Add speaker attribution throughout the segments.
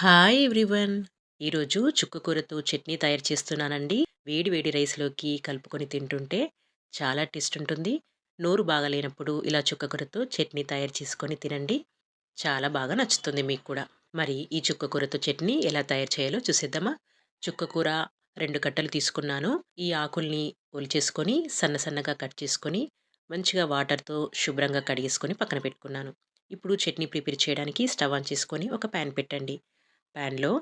Speaker 1: Hi everyone. ఈరోజు చుక్కకూరతో చట్నీ తయారు చేస్తున్నానండి. వేడి వేడి రైస్లోకి కలుపుకొని తింటుంటే చాలా టేస్ట్ ఉంటుంది. నోరు బాగలేనప్పుడు ఇలా చుక్కకూరతో చట్నీ తయారు చేసుకొని తినండి. చాలా బాగా నచ్చుతుంది మీకు కూడా. మరి ఈ చుక్కకూరతో చట్నీ ఎలా తయారు చేయాలో చూసేద్దామా? చుక్కకూర రెండు కట్టలు తీసుకున్నాను. ఈ ఆకుల్ని ఒలిచేసుకొని సన్న సన్నగా కట్ చేసుకొని మంచిగా వాటర్తో శుభ్రంగా కడిగేసుకొని పక్కన పెట్టుకున్నాను. ఇప్పుడు చట్నీ ప్రిపేర్ చేయడానికి స్టవ్ ఆన్ చేసుకొని ఒక ప్యాన్ పెట్టండి. ప్యాన్లో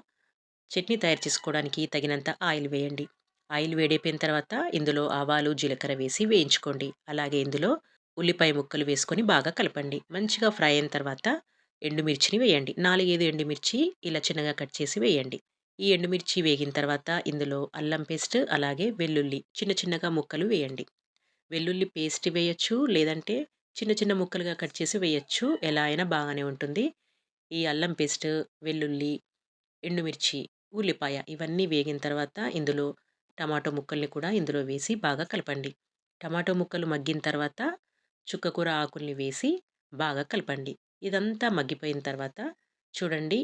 Speaker 1: చట్నీ తయారు చేసుకోవడానికి తగినంత ఆయిల్ వేయండి. ఆయిల్ వేడైపోయిన తర్వాత ఇందులో ఆవాలు జీలకర్ర వేసి వేయించుకోండి. అలాగే ఇందులో ఉల్లిపాయ ముక్కలు వేసుకొని బాగా కలపండి. మంచిగా ఫ్రై అయిన తర్వాత ఎండుమిర్చిని వేయండి. నాలుగైదు ఎండుమిర్చి ఇలా చిన్నగా కట్ చేసి వేయండి. ఈ ఎండుమిర్చి వేగిన తర్వాత ఇందులో అల్లం పేస్ట్ అలాగే వెల్లుల్లి చిన్న చిన్నగా ముక్కలు వేయండి. వెల్లుల్లి పేస్ట్ వేయచ్చు లేదంటే చిన్న చిన్న ముక్కలుగా కట్ చేసి వేయచ్చు. ఎలా అయినా బాగానే ఉంటుంది. ఈ అల్లం పేస్ట్ వెల్లుల్లి ఎండుమిర్చి ఉల్లిపాయ ఇవన్నీ వేగిన తర్వాత ఇందులో టమాటో ముక్కల్ని కూడా ఇందులో వేసి బాగా కలపండి. టమాటో ముక్కలు మగ్గిన తర్వాత చుక్కకూర ఆకుల్ని వేసి బాగా కలపండి. ఇదంతా మగ్గిపోయిన తర్వాత చూడండి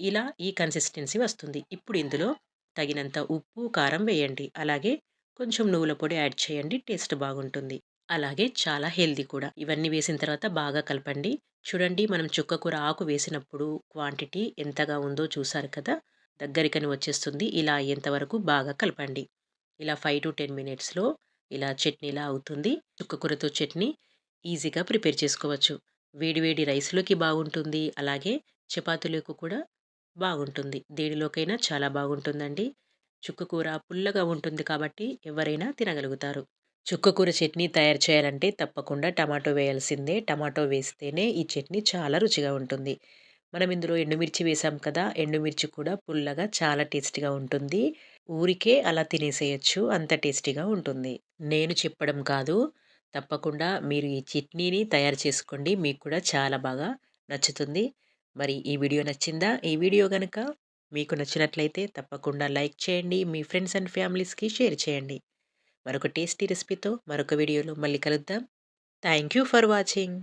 Speaker 1: ఇలా ఈ కన్సిస్టెన్సీ వస్తుంది. ఇప్పుడు ఇందులో తగినంత ఉప్పు కారం వేయండి. అలాగే కొంచెం నువ్వుల పొడి యాడ్ చేయండి టేస్ట్ బాగుంటుంది. అలాగే చాలా హెల్దీ కూడా. ఇవన్నీ వేసిన తర్వాత బాగా కలపండి. చూడండి మనం చుక్కకూర ఆకు వేసినప్పుడు క్వాంటిటీ ఎంతగా ఉందో చూసారు కదా? దగ్గరికని వచ్చేస్తుంది. ఇలా అయ్యేంత వరకు బాగా కలపండి. ఇలా ఫైవ్ టు టెన్ మినిట్స్లో ఇలా చట్నీలా అవుతుంది. చుక్కకూరతో చట్నీ ఈజీగా ప్రిపేర్ చేసుకోవచ్చు. వేడివేడి రైస్లోకి బాగుంటుంది. అలాగే చపాతీలకు కూడా బాగుంటుంది. దేనిలోకైనా చాలా బాగుంటుందండి. చుక్కకూర పుల్లగా ఉంటుంది కాబట్టి ఎవరైనా తినగలుగుతారు. చుక్కకూర చట్నీ తయారు చేయాలంటే తప్పకుండా టమాటో వేయాల్సిందే. టమాటో వేస్తేనే ఈ చట్నీ చాలా రుచిగా ఉంటుంది. మనం ఇందులో ఎండుమిర్చి వేసాం కదా ఎండుమిర్చి కూడా పుల్లగా చాలా టేస్టీగా ఉంటుంది. ఊరికే అలా తినేసేయచ్చు అంత టేస్టీగా ఉంటుంది. నేను చెప్పడం కాదు. తప్పకుండా మీరు ఈ చట్నీని తయారు చేసుకోండి. మీకు కూడా చాలా బాగా నచ్చుతుంది. మరి ఈ వీడియో నచ్చిందా? ఈ వీడియో కనుక మీకు నచ్చినట్లయితే తప్పకుండా లైక్ చేయండి. మీ ఫ్రెండ్స్ అండ్ ఫ్యామిలీస్కి షేర్ చేయండి. మరొక టేస్టీ రెసిపీతో మరొక వీడియోలో మళ్ళీ కలుద్దాం. Thank you for watching